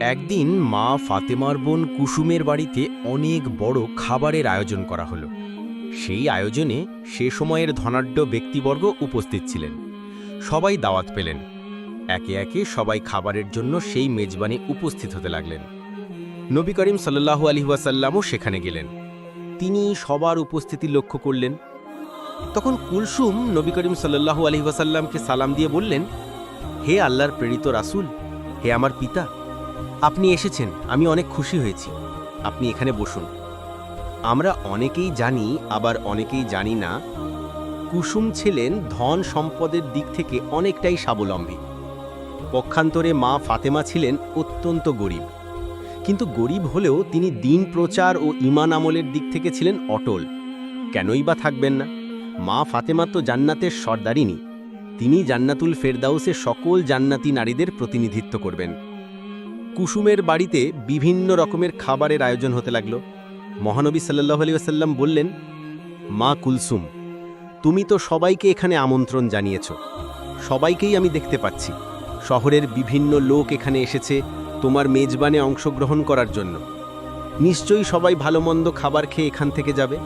একদিন মা ফাতেমার বোন কুসুমের বাড়িতে অনেক বড় খাবারের আয়োজন করা হলো। সেই আয়োজনে সে সময়ের ধনাঢ্য ব্যক্তিবর্গ উপস্থিত ছিলেন। সবাই দাওয়াত পেলেন। একে একে সবাই খাবারের জন্য সেই মেজবানে উপস্থিত হতে লাগলেন। নবী করিম সাল্লাহু আলহিহাসাল্লামও সেখানে গেলেন। তিনি সবার উপস্থিতি লক্ষ্য করলেন। তখন কুলসুম নবী করিম সাল্লাহু আলহিহাসাল্লামকে সালাম দিয়ে বললেন, হে আল্লাহর প্রেরিত রাসুল, হে আমার পিতা আপনি এসেছেন, আমি অনেক খুশি হয়েছি। আপনি এখানে বসুন। আমরা অনেকেই জানি, আবার অনেকেই জানি না, কুসুম ছিলেন ধন সম্পদের দিক থেকে অনেকটাই স্বাবলম্বী। পক্ষান্তরে মা ফাতেমা ছিলেন অত্যন্ত গরিব। কিন্তু গরিব হলেও তিনি দিন প্রচার ও ইমান আমলের দিক থেকে ছিলেন অটল। কেনই বা থাকবেন না? মা ফাতেমা তো জান্নাতের সর্দারিনী। তিনি জান্নাতুল ফেরদাউসে সকল জান্নাতি নারীদের প্রতিনিধিত্ব করবেন। কুসুমের বাড়িতে বিভিন্ন রকমের খাবারের আয়োজন হতে লাগল। মহানবী সাল্লাহ আলী আসাল্লাম বললেন, মা কুলসুম, তুমি তো সবাইকে এখানে আমন্ত্রণ জানিয়েছ। সবাইকেই আমি দেখতে পাচ্ছি। শহরের বিভিন্ন লোক এখানে এসেছে তোমার মেজবানে অংশগ্রহণ করার জন্য। নিশ্চয়ই সবাই ভালো মন্দ খাবার খেয়ে এখান থেকে যাবে?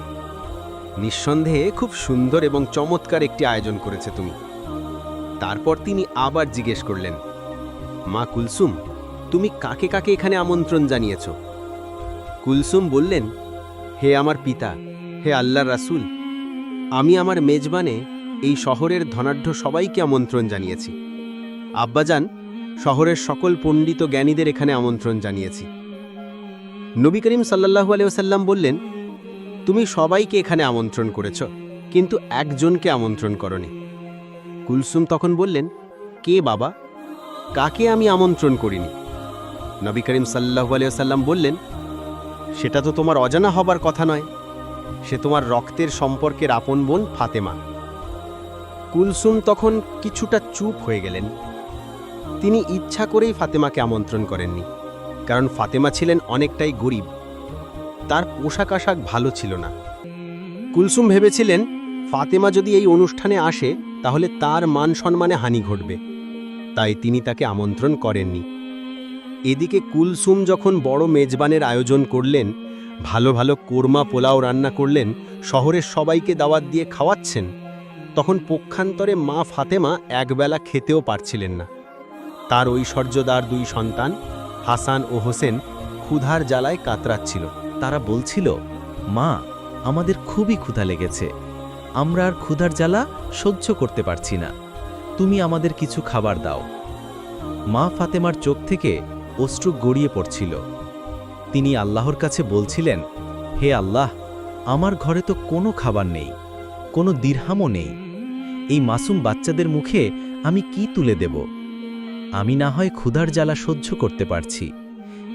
নিঃসন্দেহে খুব সুন্দর এবং চমৎকার একটি আয়োজন করেছে তুমি। তারপর তিনি আবার জিজ্ঞেস করলেন, মা কুলসুম তুমি কাকে কাকে এখানে আমন্ত্রণ জানিয়েছ? কুলসুম বললেন, হে আমার পিতা, হে আল্লাহর রাসূল, আমি আমার মেজবানে এই শহরের ধনাঢ্য সবাইকে আমন্ত্রণ জানিয়েছি। আব্বাজান, শহরের সকল পণ্ডিত জ্ঞানীদের এখানে আমন্ত্রণ জানিয়েছি। নবী করিম সাল্লাহু আলিয়াল্লাম বললেন, তুমি সবাইকে এখানে আমন্ত্রণ করেছ, কিন্তু একজনকে আমন্ত্রণ করনি। কুলসুম তখন বললেন, কে বাবা? কাকে আমি আমন্ত্রণ করিনি? নবী করিম সাল্লাহু আলিয়াল্লাম বললেন, সেটা তো তোমার অজানা হবার কথা নয়। সে তোমার রক্তের সম্পর্কের আপন বোন ফাতেমা। কুলসুম তখন কিছুটা চুপ হয়ে গেলেন। তিনি ইচ্ছা করেই ফাতেমাকে আমন্ত্রণ করেননি, কারণ ফাতেমা ছিলেন অনেকটাই গরিব। তার পোশাক আশাক ভালো ছিল না। কুলসুম ভেবেছিলেন, ফাতেমা যদি এই অনুষ্ঠানে আসে, তাহলে তার মান সম্মানে হানি ঘটবে। তাই তিনি তাকে আমন্ত্রণ করেননি। এদিকে কুলসুম যখন বড় মেজবানের আয়োজন করলেন, ভালো ভালো কোরমা পোলাও রান্না করলেন, শহরের সবাইকে দাওয়াত দিয়ে খাওয়াচ্ছেন, তখন পক্ষান্তরে মা ফাতেমা একবেলা খেতেও পারছিলেন না। তার ঐশ্বর্যদার দুই সন্তান, হাসান ও হোসেন, ক্ষুধার জ্বালায় কাতরাচ্ছিল। তারা বলছিল, মা, আমাদের খুবই ক্ষুধা লেগেছে। আমরা আর ক্ষুধার জ্বালা সহ্য করতে পারছি না। তুমি আমাদের কিছু খাবার দাও। মা ফাতেমার চোখ থেকে অশ্রু গড়িয়ে পড়ছিল। তিনি আল্লাহর কাছে বলছিলেন, হে আল্লাহ, আমার ঘরে তো কোনো খাবার নেই, কোনো দিরহামও নেই। এই মাসুম বাচ্চাদের মুখে আমি কি তুলে দেব? আমি না হয় ক্ষুধার জ্বালা সহ্য করতে পারছি,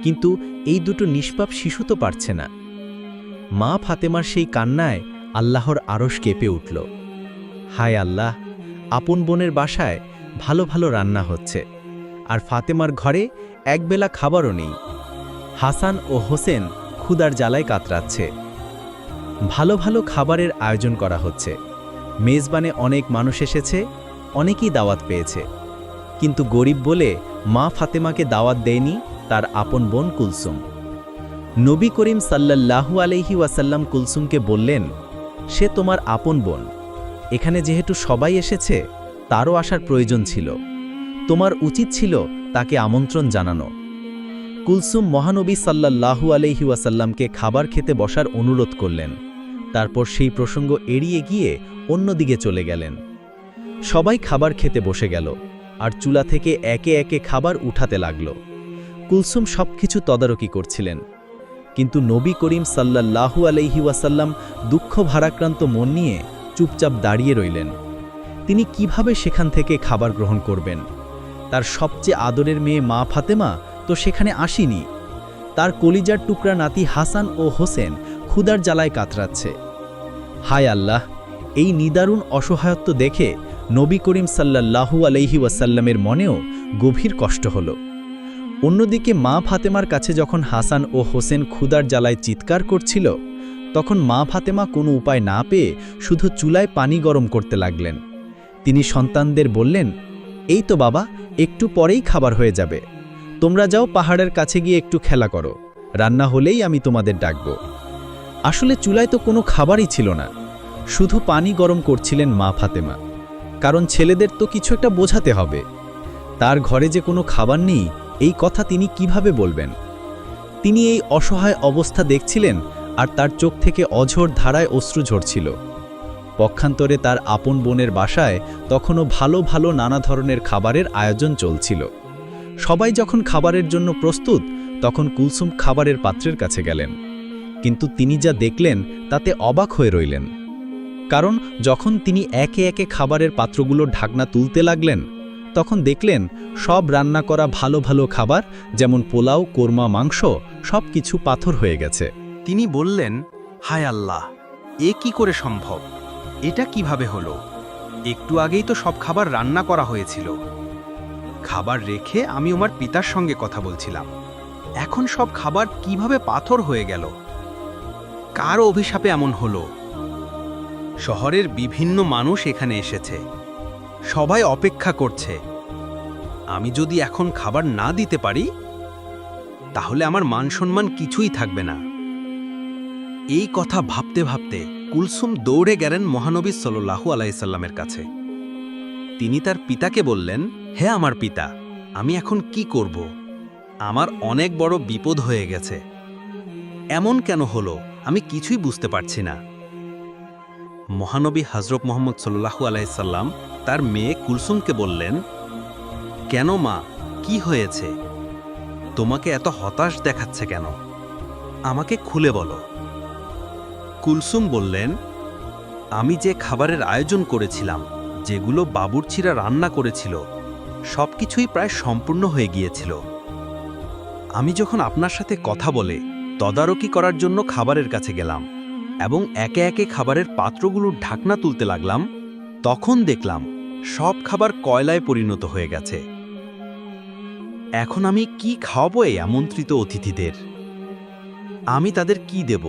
কিন্তু এই দুটো নিষ্পাপ শিশু তো পারছে না। মা ফাতেমার সেই কান্নায় আল্লাহর আরশ কেঁপে উঠল। হায় আল্লাহ, আপন বোনের বাসায় ভালো ভালো রান্না হচ্ছে, আর ফাতেমার ঘরে একবেলা খাবারও নেই। হাসান ও হোসেন ক্ষুদার জ্বালায় কাতরাচ্ছে। ভালো ভালো খাবারের আয়োজন করা হচ্ছে। মেজবানে অনেক মানুষ এসেছে, অনেকেই দাওয়াত পেয়েছে। কিন্তু গরিব বলে মা ফাতেমাকে দাওয়াত দেয়নি তার আপন বোন কুলসুম। নবী করিম সাল্লাল্লাহু আলহি ওয়াসাল্লাম কুলসুমকে বললেন, সে তোমার আপন বোন। এখানে যেহেতু সবাই এসেছে, তারও আসার প্রয়োজন ছিল। তোমার উচিত ছিল তাকে আমন্ত্রণ জানানো। কুলসুম মহানবী সাল্লাল্লাহু আলহি ওয়াসাল্লামকে খাবার খেতে বসার অনুরোধ করলেন। তারপর সেই প্রসঙ্গ এড়িয়ে গিয়ে অন্যদিকে চলে গেলেন। সবাই খাবার খেতে বসে গেল আর চুলা থেকে একে একে খাবার উঠাতে লাগল। কুলসুম সবকিছু তদারকি করছিলেন। কিন্তু নবী করিম সাল্লাল্লাহু আলহি ওয়াসাল্লাম দুঃখ ভারাক্রান্ত মন নিয়ে চুপচাপ দাঁড়িয়ে রইলেন। তিনি কীভাবে সেখান থেকে খাবার গ্রহণ করবেন? তার সবচেয়ে আদরের মেয়ে মা ফাতেমা তো সেখানে আসেনি। তার কলিজার টুকরা নাতি হাসান ও হোসেন ক্ষুদার জ্বালায় কাতরাচ্ছে। হায় আল্লাহ, এই নিদারুণ অসহায়ত্ব দেখে নবী করিম সাল্লাল্লাহু আলহি ওয়াসাল্লামের মনেও গভীর কষ্ট হল। অন্যদিকে মা ফাতেমার কাছে যখন হাসান ও হোসেন ক্ষুদার জ্বালায় চিৎকার করছিল, তখন মা ফাতেমা কোনো উপায় না পেয়ে শুধু চুলায় পানি গরম করতে লাগলেন। তিনি সন্তানদের বললেন এই তো বাবা, একটু পরেই খাবার হয়ে যাবে। তোমরা যাও পাহাড়ের কাছে গিয়ে একটু খেলা করো। রান্না হলেই আমি তোমাদের ডাকব। আসলে চুলায় তো কোনো খাবারই ছিল না। শুধু পানি গরম করছিলেন মা ফাতেমা। কারণ ছেলেদের তো কিছু একটা বোঝাতে হবে। তার ঘরে যে কোনো খাবার নেই, এই কথা তিনি কীভাবে বলবেন? তিনি এই অসহায় অবস্থা দেখছিলেন আর তার চোখ থেকে অঝোর ধারায় অশ্রু ঝরছিল। পক্ষান্তরে তার আপন বোনের বাসায় তখনও ভালো ভালো নানা ধরনের খাবারের আয়োজন চলছিল। সবাই যখন খাবারের জন্য প্রস্তুত, তখন কুলসুম খাবারের পাত্রের কাছে গেলেন। কিন্তু তিনি যা দেখলেন, তাতে অবাক হয়ে রইলেন। কারণ যখন তিনি একে একে খাবারের পাত্রগুলোর ঢাকনা তুলতে লাগলেন, তখন দেখলেন সব রান্না করা ভালো ভালো খাবার, যেমন পোলাও, কোরমা, মাংস সব কিছু পাথর হয়ে গেছে। তিনি বললেন, হায় আল্লাহ, এ কি করে সম্ভব? এটা কীভাবে হলো? একটু আগেই তো সব খাবার রান্না করা হয়েছিল। খাবার রেখে আমি আমার পিতার সঙ্গে কথা বলছিলাম। এখন সব খাবার কীভাবে পাথর হয়ে গেল? কার অভিশাপে এমন হলো? শহরের বিভিন্ন মানুষ এখানে এসেছে। সবাই অপেক্ষা করছে। আমি যদি এখন খাবার না দিতে পারি, তাহলে আমার মান সম্মান কিছুই থাকবে না। এই কথা ভাবতে ভাবতে কুলসুম দৌড়ে গেলেন মহানবী সাল্লাহু আলাইসাল্লামের কাছে। তিনি তার পিতাকে বললেন, হে আমার পিতা, আমি এখন কি করব? আমার অনেক বড় বিপদ হয়ে গেছে। এমন কেন হলো? আমি কিছুই বুঝতে পারছি না। মহানবী হজরত মোহাম্মদ সাল্লাহু আলাইসাল্লাম তার মেয়ে কুলসুমকে বললেন, কেন মা? কি হয়েছে? তোমাকে এত হতাশ দেখাচ্ছে কেন? আমাকে খুলে বলো। কুলসুম বললেন, আমি যে খাবারের আয়োজন করেছিলাম, যেগুলো বাবুর্চিরা রান্না করেছিল সব কিছুই প্রায় সম্পূর্ণ হয়ে গিয়েছিল। আমি যখন আপনার সাথে কথা বলে তদারকি করার জন্য খাবারের কাছে গেলাম এবং একে একে খাবারের পাত্রগুলোর ঢাকনা তুলতে লাগলাম, তখন দেখলাম সব খাবার কয়লায় পরিণত হয়ে গেছে। এখন আমি কি খাওয়াবো এই আমন্ত্রিত অতিথিদের? আমি তাদের কি দেব?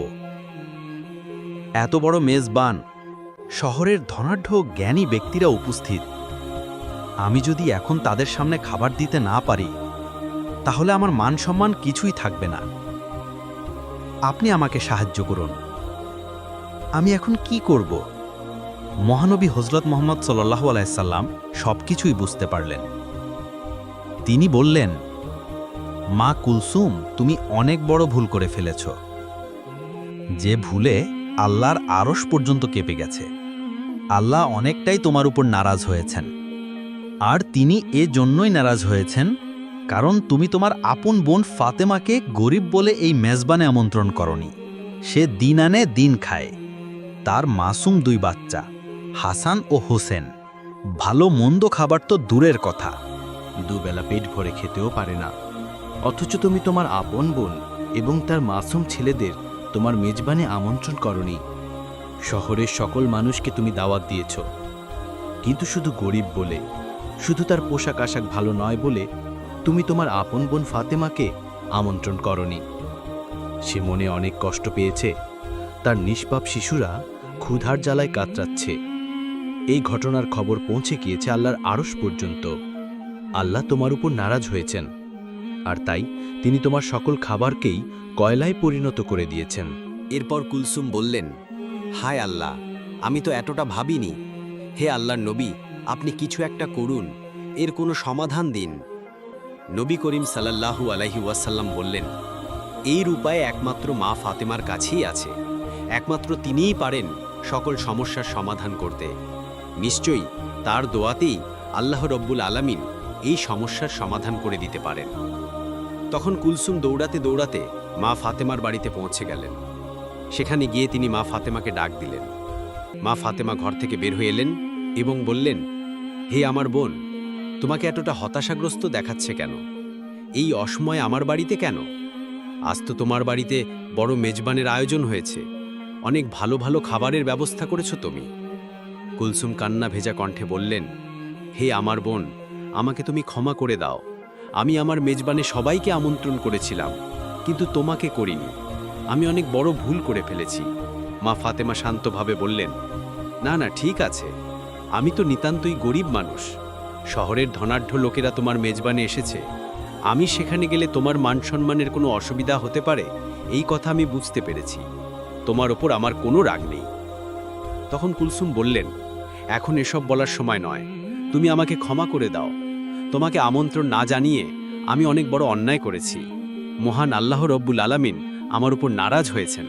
এত বড় মেজবান, শহরের ধনাঢ্য জ্ঞানী ব্যক্তিরা উপস্থিত। আমি যদি এখন তাদের সামনে খাবার দিতে না পারি, তাহলে আমার মান সম্মান কিছুই থাকবে না। আপনি আমাকে সাহায্য করুন। আমি এখন কি করব? মহানবী হজরত মোহাম্মদ সাল্লাহ আলাইসাল্লাম সব কিছুই বুঝতে পারলেন। তিনি বললেন, মা কুলসুম, তুমি অনেক বড় ভুল করে ফেলেছ। যে ভুলে আল্লাহর আরশ পর্যন্ত কেঁপে গেছে। আল্লাহ অনেকটাই তোমার উপর নারাজ হয়েছেন। আর তিনি এ জন্যই নারাজ হয়েছেন, কারণ তুমি তোমার আপন বোন ফাতেমাকে গরিব বলে এই মেজবানে আমন্ত্রণ করনি। সে দিন আনে দিন খায়। তার মাসুম দুই বাচ্চা, হাসান ও হোসেন। ভালো মন্দ খাবার তো দূরের কথা। দুবেলা পেট ভরে খেতেও পারে না। অথচ তুমি তোমার আপন বোন এবং তার মাসুম ছেলেদের তোমার মেজবানে আমন্ত্রণ করনি। শহরের সকল মানুষকে তুমি দাওয়াত দিয়েছ। কিন্তু শুধু গরিব বলে, শুধু তার পোশাক আশাক ভালো নয় বলে তুমি তোমার আপন বোন ফাতেমাকে আমন্ত্রণ করনি। সে মনে অনেক কষ্ট পেয়েছে। তার নিষ্পাপ শিশুরা ক্ষুধার জ্বালায় কাতরাচ্ছে। এই ঘটনার খবর পৌঁছে গিয়েছে আল্লাহর আড়স পর্যন্ত। আল্লাহ তোমার উপর নারাজ হয়েছেন। আর তাই তিনি তোমার সকল খাবারকেই কয়লায় পরিণত করে দিয়েছেন। এরপর কুলসুম বললেন, হায় আল্লাহ, আমি তো এতটা ভাবিনি। হে আল্লাহর নবী, আপনি কিছু একটা করুন, এর কোনো সমাধান দিন। নবী করিম সাল্লাল্লাহু আলাইহি ওয়াসাল্লাম বললেন, এই উপায় একমাত্র মা ফাতেমার কাছেই আছে। একমাত্র তিনিই পারেন সকল সমস্যার সমাধান করতে। নিশ্চয়ই তার দোয়াতেই আল্লাহ রব্বুল আলামিন এই সমস্যার সমাধান করে দিতে পারেন। তখন কুলসুম দৌড়াতে দৌড়াতে মা ফাতেমার বাড়িতে পৌঁছে গেলেন। সেখানে গিয়ে তিনি মা ফাতেমাকে ডাক দিলেন। মা ফাতেমা ঘর থেকে বের হয়ে এলেন এবং বললেন, হে আমার বোন, তোমাকে এতটা হতাশাগ্রস্ত দেখাচ্ছে কেন? এই অসময়ে আমার বাড়িতে কেন? আজ তো তোমার বাড়িতে বড় মেজবানের আয়োজন হয়েছে। অনেক ভালো ভালো খাবারের ব্যবস্থা করেছ তুমি। কুলসুম কান্না ভেজা কণ্ঠে বললেন, হে আমার বোন, আমাকে তুমি ক্ষমা করে দাও। আমি আমার মেজবানে সবাইকে আমন্ত্রণ করেছিলাম, কিন্তু তোমাকে করিনি। আমি অনেক বড় ভুল করে ফেলেছি। মা ফাতেমা শান্তভাবে বললেন, না না, ঠিক আছে। আমি তো নিতান্তই গরিব মানুষ। শহরের ধনাঢ্য লোকেরা তোমার মেজবানে এসেছে। আমি সেখানে গেলে তোমার মান সম্মানের কোনো অসুবিধা হতে পারে? এই কথা আমি বুঝতে পেরেছি। তোমার ওপর আমার কোনো রাগ নেই। তখন কুলসুম বললেন, এখন এসব বলার সময় নয়। তুমি আমাকে ক্ষমা করে দাও। তোমাকে আমন্ত্রণ না জানিয়ে আমি অনেক বড় অন্যায় করেছি। মহান আল্লাহ রব্বুল আলামিন আমার উপর নারাজ হয়েছেন।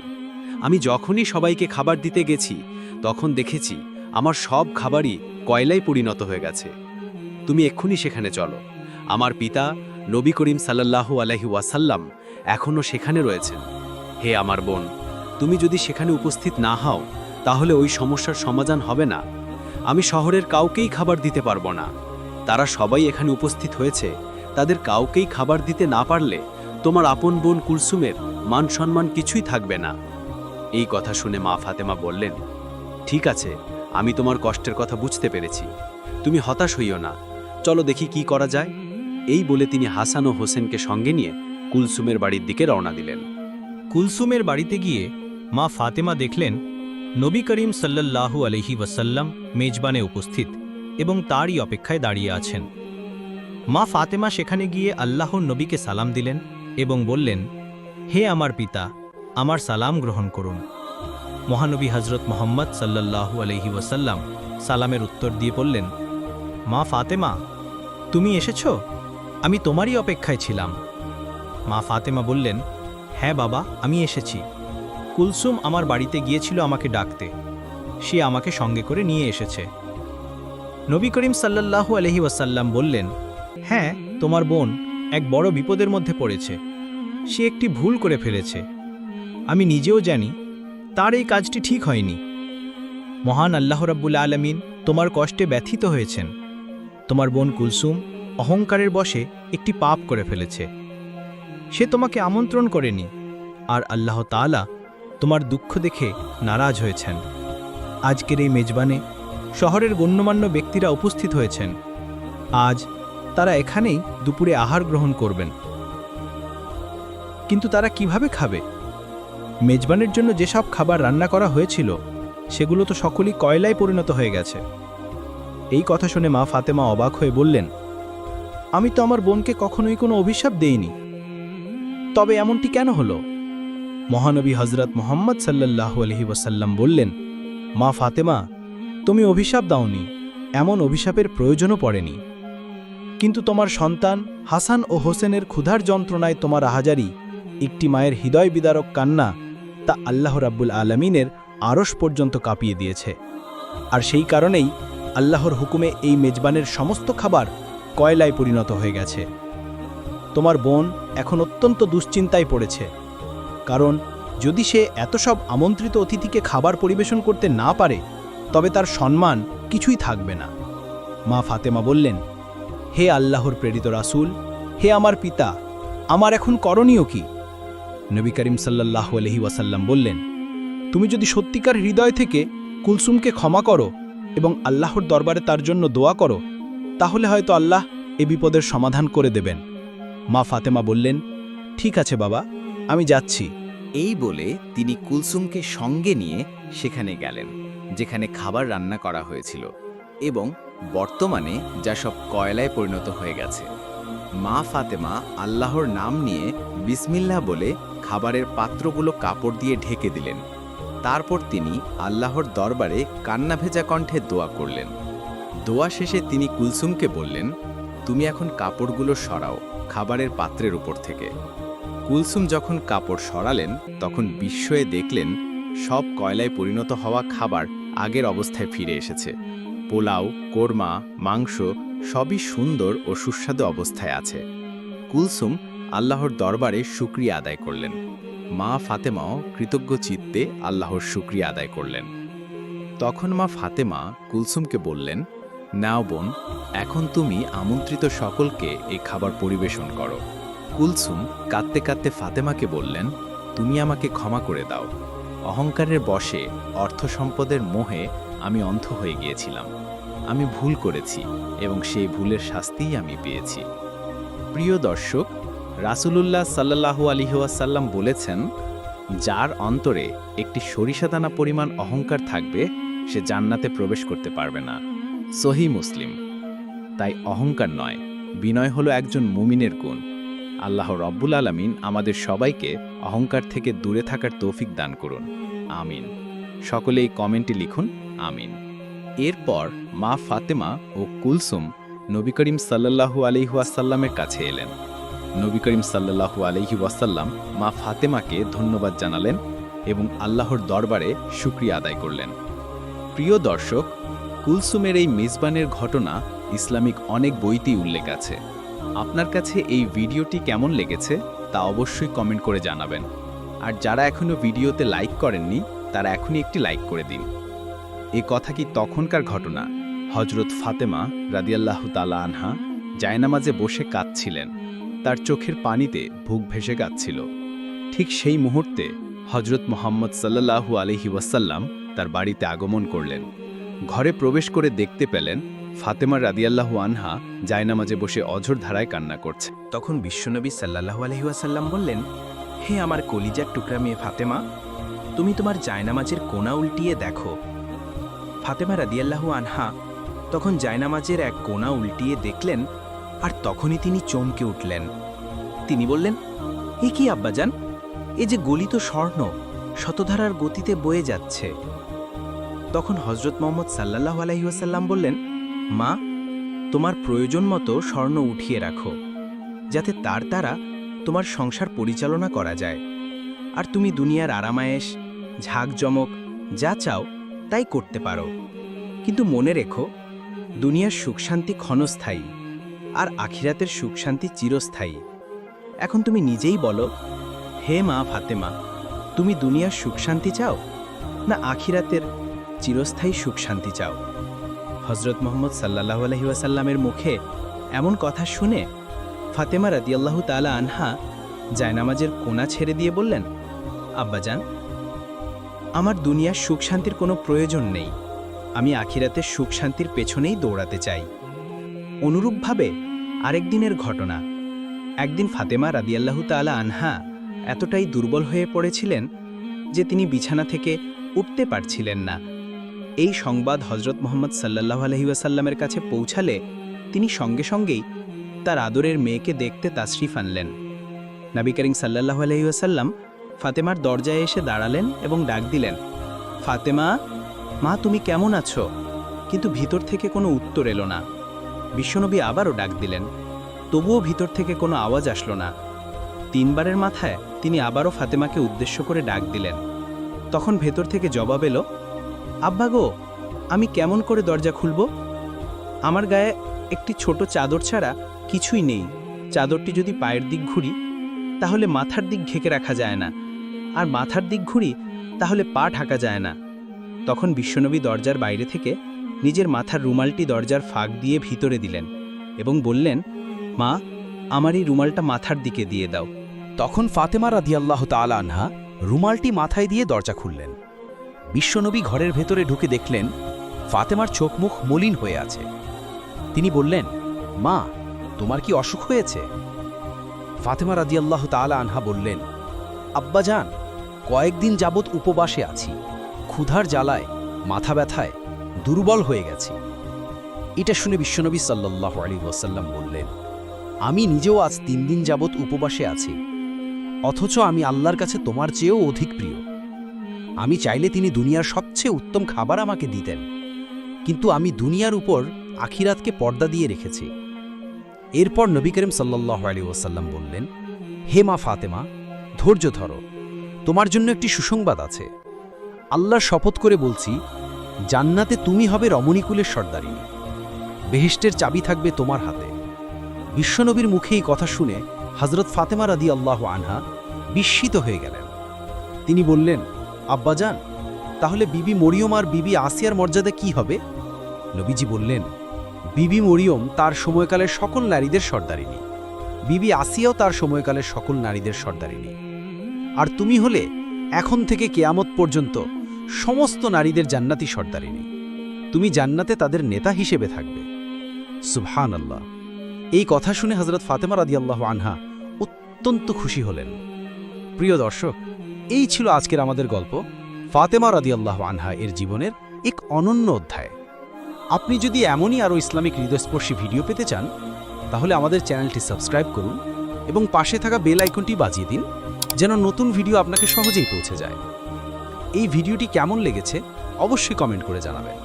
আমি যখনই সবাইকে খাবার দিতে গেছি, তখন দেখেছি আমার সব খাবারই কয়লায় পরিণত হয়ে গেছে। তুমি এক্ষুনি সেখানে চলো। আমার পিতা নবী করিম সাল্লাল্লাহু আলাইহি ওয়াসাল্লাম এখনও সেখানে রয়েছেন। হে আমার বোন, তুমি যদি সেখানে উপস্থিত না হও, তাহলে ওই সমস্যার সমাধান হবে না। আমি শহরের কাউকেই খাবার দিতে পারব না। তারা সবাই এখানে উপস্থিত হয়েছে। তাদের কাউকেই খাবার দিতে না পারলে তোমার আপন বোন কুলসুমের মান সম্মান কিছুই থাকবে না। এই কথা শুনে মা ফাতেমা বললেন, ঠিক আছে, আমি তোমার কষ্টের কথা বুঝতে পেরেছি। তুমি হতাশ হইও না। চলো দেখি কি করা যায়। এই বলে তিনি হাসান ও হোসেনকে সঙ্গে নিয়ে কুলসুমের বাড়ির দিকে রওনা দিলেন। কুলসুমের বাড়িতে গিয়ে মা ফাতেমা দেখলেন, নবী করিম সাল্লাল্লাহু আলহি ওয়াসাল্লাম মেজবানে উপস্থিত। এবং তারই অপেক্ষায় দাঁড়িয়ে আছেন। মা ফাতেমা সেখানে গিয়ে আল্লাহর নবীকে সালাম দিলেন এবং বললেন, হে আমার পিতা, আমার সালাম গ্রহণ করুন। মহানবী হজরত মোহাম্মদ সাল্লাল্লাহু আলহি ওয়াসাল্লাম সালামের উত্তর দিয়ে বললেন, মা ফাতেমা, তুমি এসেছ? আমি তোমারই অপেক্ষায় ছিলাম। মা ফাতেমা বললেন হ্যাঁ বাবা, আমি এসেছি। কুলসুম আমার বাড়িতে গিয়েছিল আমাকে ডাকতে। সে আমাকে সঙ্গে করে নিয়ে এসেছে। নবী করিম সাল্লাল্লাহু আলহি ওয়াসাল্লাম বললেন হ্যাঁ তোমার বোন এক বড় বিপদের মধ্যে পড়েছে। সে একটি ভুল করে ফেলেছে। আমি নিজেও জানি, তার এই কাজটি ঠিক হয়নি। মহান আল্লাহ রাব্বুল আলমিন তোমার কষ্টে ব্যথিত হয়েছেন। তোমার বোন কুলসুম অহংকারের বশে একটি পাপ করে ফেলেছে। সে তোমাকে আমন্ত্রণ করেনি, আর আল্লাহ তাআলা তোমার দুঃখ দেখে নারাজ হয়েছেন। আজকের এই মেজবানে শহরের গণ্যমান্য ব্যক্তিরা উপস্থিত হয়েছেন। আজ তারা এখানেই দুপুরে আহার গ্রহণ করবেন। কিন্তু তারা কীভাবে খাবে? মেজবানের জন্য যেসব খাবার রান্না করা হয়েছিল, সেগুলো তো সকলই কয়লায় পরিণত হয়ে গেছে। এই কথা শুনে মা ফাতেমা অবাক হয়ে বললেন, আমি তো আমার বোনকে কখনোই কোনো অভিশাপ দেইনি। তবে এমনটি কেন হলো? মহানবী হজরত মোহাম্মদ সাল্লাল্লাহু আলহি ওয়াসাল্লাম বললেন, মা ফাতেমা তুমি অভিশাপ দাওনি, এমন অভিশাপের প্রয়োজনও পড়েনি। কিন্তু তোমার সন্তান হাসান ও হোসেনের ক্ষুধার যন্ত্রণায় তোমার আহাজারি, একটি মায়ের হৃদয় বিদারক কান্না তা আল্লাহ রাব্বুল আলমিনের আরশ পর্যন্ত কাঁপিয়ে দিয়েছে। আর সেই কারণেই আল্লাহর হুকুমে এই মেজবানের সমস্ত খাবার কয়লায় পরিণত হয়ে গেছে। তোমার বোন এখন অত্যন্ত দুশ্চিন্তায় পড়েছে। কারণ যদি সে এত সব আমন্ত্রিত অতিথিকে খাবার পরিবেশন করতে না পারে তবে তার সম্মান কিছুই থাকবে না। মা ফাতেমা বললেন, হে আল্লাহর প্রেরিত রাসূল, হে আমার পিতা, আমার এখন করণীয় কি? নবী করিম সাল্লাহ আলহি ওয়াসাল্লাম বললেন, তুমি যদি সত্যিকার হৃদয় থেকে কুলসুমকে ক্ষমা করো এবং আল্লাহর দরবারে তার জন্য দোয়া করো, তাহলে হয়তো আল্লাহ এ বিপদের সমাধান করে দেবেন। মা ফাতেমা বললেন, ঠিক আছে বাবা, আমি যাচ্ছি। এই বলে তিনি কুলসুমকে সঙ্গে নিয়ে সেখানে গেলেন। যেখানে খাবার রান্না করা হয়েছিল এবং বর্তমানে যা সব কয়লায় পরিণত হয়ে গেছে। মা ফাতেমা আল্লাহর নাম নিয়ে বিসমিল্লাহ বলে খাবারের পাত্রগুলো কাপড় দিয়ে ঢেকে দিলেন। তারপর তিনি আল্লাহর দরবারে কান্না ভেজা কণ্ঠে দোয়া করলেন। দোয়া শেষে তিনি কুলসুমকে বললেন, তুমি এখন কাপড়গুলো সরাও খাবারের পাত্রের উপর থেকে। কুলসুম যখন কাপড় সরালেন, তখন বিস্ময়ে দেখলেন সব কয়লায় পরিণত হওয়া খাবার আগের অবস্থায় ফিরে এসেছে। পোলাও, কোরমা, মাংস সবই সুন্দর ও সুস্বাদু অবস্থায় আছে। কুলসুম আল্লাহর দরবারে শুক্রিয়া আদায় করলেন। মা ফাতেমাও কৃতজ্ঞ চিত্তে আল্লাহর শুক্রিয়া আদায় করলেন। তখন মা ফাতেমা কুলসুমকে বললেন, নাও বোন, এখন তুমি আমন্ত্রিত সকলকে এই খাবার পরিবেশন করো। কুলসুম কাঁদতে কাঁদতে ফাতেমাকে বললেন, তুমি আমাকে ক্ষমা করে দাও। অহংকারের বশে অর্থ সম্পদের মোহে আমি অন্ধ হয়ে গিয়েছিলাম। আমি ভুল করেছি এবং সেই ভুলের শাস্তিই আমি পেয়েছি। প্রিয় দর্শক, রাসূলুল্লাহ সাল্লাল্লাহু আলাইহি ওয়াসাল্লাম বলেছেন, যার অন্তরে একটি সরিষাদানা পরিমাণ অহংকার থাকবে, সে জান্নাতে প্রবেশ করতে পারবে না। সহি মুসলিম। তাই অহংকার নয়, বিনয় হলো একজন মুমিনের গুণ। আল্লাহ রব্বুল আলামিন আমাদের সবাইকে অহংকার থেকে দূরে থাকার তৌফিক দান করুন। আমিন। সকলেই কমেন্টে লিখুন, আমিন। এরপর মা ফাতেমা ও কুলসুম নবী করিম সাল্লাল্লাহু আলাইহি ওয়াসাল্লামের কাছে এলেন। নবী করিম আলাইহি ওয়াসাল্লাম মা ফাতেমাকে ধন্যবাদ জানালেন এবং আল্লাহর দরবারে শুক্রিয়া আদায় করলেন। প্রিয় দর্শক, কুলসুমের এই মেজবানের ঘটনা ইসলামিক অনেক বইতেই উল্লেখ আছে। আপনার কাছে এই ভিডিওটি কেমন লেগেছে তা অবশ্যই কমেন্ট করে জানাবেন। আর যারা এখনও ভিডিওতে লাইক করেননি, তারা এখনই একটি লাইক করে দিন। এ কথা কি তখনকার ঘটনা? হজরত ফাতেমা রাদিয়াল্লাহ তালা আনহা জায়নামাজে বসে কাঁদছিলেন। তার চোখের পানিতে বুক ভেসে কাঁদছিল। ঠিক সেই মুহূর্তে হজরত মোহাম্মদ সাল্লাল্লাহু আলহি ওয়াসাল্লাম তার বাড়িতে আগমন করলেন। ঘরে প্রবেশ করে দেখতে পেলেন ফাতেমা রাদিয়াল্লাহু আনহা জায়নামাজে বসে অঝোর ধারায় কান্না করছে। তখন বিশ্বনবী সাল্লাহ আলহিউসাল্লাম বললেন, হে আমার কলিজার টুকরা মেয়ে ফাতেমা, তুমি তোমার জায়নামাজের কোনা উল্টিয়ে দেখো। ফাতেমা রাদিয়াল্লাহু আনহা তখন জায়নামাজের এক কোনা উল্টিয়ে দেখলেন আর তখনই তিনি চমকে উঠলেন। তিনি বললেন, এ কি আব্বাজান? এ যে গলিত স্বর্ণ শতধারার গতিতে বয়ে যাচ্ছে। তখন হজরত মোহাম্মদ সাল্লাহ আলহিউসাল্লাম বললেন মা, তোমার প্রয়োজন মতো স্বর্ণ উঠিয়ে রাখো, যাতে তার দ্বারা তোমার সংসার পরিচালনা করা যায়। আর তুমি দুনিয়ার আরামায়েশ, ঝাঁকজমক, যা চাও তাই করতে পারো। কিন্তু মনে রেখো, দুনিয়ার সুখশান্তি ক্ষণস্থায়ী, আর আখিরাতের সুখশান্তি চিরস্থায়ী। এখন তুমি নিজেই বলো, হে মা ফাতেমা, তুমি দুনিয়ার সুখশান্তি চাও, না আখিরাতের চিরস্থায়ী সুখশান্তি চাও? হজরত মোহাম্মদ সাল্লাহ আলহি ওয়াসাল্লামের মুখে এমন কথা শুনে ফাতেমা রাদিয়াল্লাহু তাআলা আনহা জায়নামাজের কোনা ছেড়ে দিয়ে বললেন আব্বাজান আমার দুনিয়ার সুখ শান্তির কোনো প্রয়োজন নেই। আমি আখিরাতের সুখ শান্তির পেছনেই দৌড়াতে চাই। অনুরূপভাবে আরেক দিনের ঘটনা। একদিন ফাতেমা রাদিয়াল্লাহু তাআলা আনহা এতটাই দুর্বল হয়ে পড়েছিলেন যে তিনি বিছানা থেকে উঠতে পারছিলেন না। এই সংবাদ হজরত মোহাম্মদ সাল্লাহ আলহি ওয়াসাল্লামের কাছে পৌঁছালে তিনি সঙ্গে সঙ্গেই তার আদরের মেয়েকে দেখতে তাশরিফ আনলেন। নবী করিম সাল্লাহ আলহি ওয়াসাল্লাম ফাতেমার দরজায় এসে দাঁড়ালেন এবং ডাক দিলেন, ফাতেমা, মা তুমি কেমন আছো? কিন্তু ভিতর থেকে কোনো উত্তর এলো না। বিশ্বনবী আবারও ডাক দিলেন, তবুও ভিতর থেকে কোনো আওয়াজ আসলো না। তিনবারের মাথায় তিনি আবারও ফাতেমাকে উদ্দেশ্য করে ডাক দিলেন। তখন ভেতর থেকে জবাব এলো আব্বা গো, আমি কেমন করে দরজা খুলব? আমার গায়ে একটি ছোট চাদর ছাড়া কিছুই নেই। চাদরটি যদি পায়ের দিক ঘুরি, তাহলে মাথার দিক ঢেকে রাখা যায় না। আর মাথার দিক ঘুরি, তাহলে পা ঢাকা যায় না। তখন বিশ্বনবী দরজার বাইরে থেকে নিজের মাথার রুমালটি দরজার ফাঁক দিয়ে ভিতরে দিলেন এবং বললেন, মা, আমার এই রুমালটা মাথার দিকে দিয়ে দাও। তখন ফাতেমা রাদিয়াল্লাহ তাআলা আনহা রুমালটি মাথায় দিয়ে দরজা খুললেন। বিশ্বনবী ঘরের ভেতরে ঢুকে দেখলেন ফাতেমার চোখ মুখ মলিন হয়ে আছে। তিনি বললেন, মা, তোমার কি অসুখ হয়েছে? ফাতেমা রাদিয়াল্লাহ তাআলা আনহা বললেন আব্বাজান কয়েকদিন যাবৎ উপবাসে আছি। ক্ষুধার জ্বালায়, মাথা ব্যথায়, দুর্বল হয়ে গেছি। এটা শুনে বিশ্বনবী সাল্লাল্লাহু আলাইহি ওয়াসাল্লাম বললেন, আমি নিজেও আজ তিন দিন যাবৎ উপবাসে আছি। অথচ আমি আল্লাহর কাছে তোমার চেয়েও অধিক প্রিয়। আমি চাইলে তিনি দুনিয়ার সবচেয়ে উত্তম খাবার আমাকে দিতেন। কিন্তু আমি দুনিয়ার উপর আখিরাতকে পর্দা দিয়ে রেখেছি। এরপর নবী করিম সাল্লাহ আলী ওসাল্লাম বললেন, হে মা ফাতেমা, ধৈর্য ধরো। তোমার জন্য একটি সুসংবাদ আছে। আল্লাহর শপথ করে বলছি, জান্নাতে তুমি হবে রমণীকুলের সর্দারিনী। বেহেষ্টের চাবি থাকবে তোমার হাতে। বিশ্বনবীর মুখে এই কথা শুনে হজরত ফাতেমা রাদি আল্লাহ আনহা বিস্মিত হয়ে গেলেন। তিনি বললেন আব্বাজান, তাহলে বিবি মরিয়ম আর বিবি আসিয়ার মর্যাদা কি হবে? নবীজি বললেন, বিবি মরিয়ম তার সময়কালের সকল নারীদের সর্দারিনী বিবি আসিয়াও তার সময়কালের সকল নারীদের সর্দারিনী আর তুমি হলে এখন থেকে কেয়ামত পর্যন্ত সমস্ত নারীদের জান্নাতি সর্দারিনী তুমি জান্নাতে তাদের নেতা হিসেবে থাকবে। সুবহান আল্লাহ এই কথা শুনে হজরত ফাতেমা রাদিয়াল্লাহ আনহা অত্যন্ত খুশি হলেন। প্রিয় দর্শক এই ছিল আজকের আমাদের গল্প, ফাতেমা রাদিয়াল্লাহ আনহা এর জীবনের এক অনন্য অধ্যায়। আপনি যদি এমনই আরও ইসলামিক হৃদয়স্পর্শী ভিডিও পেতে চান, তাহলে আমাদের চ্যানেলটি সাবস্ক্রাইব করুন এবং পাশে থাকা বেল আইকনটি বাজিয়ে দিন, যেন নতুন ভিডিও আপনাকে সহজেই পৌঁছে যায়। এই ভিডিওটি কেমন লেগেছে অবশ্যই কমেন্ট করে জানাবেন।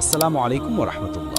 আসসালামু আলাইকুম রহমতুল্লাহ।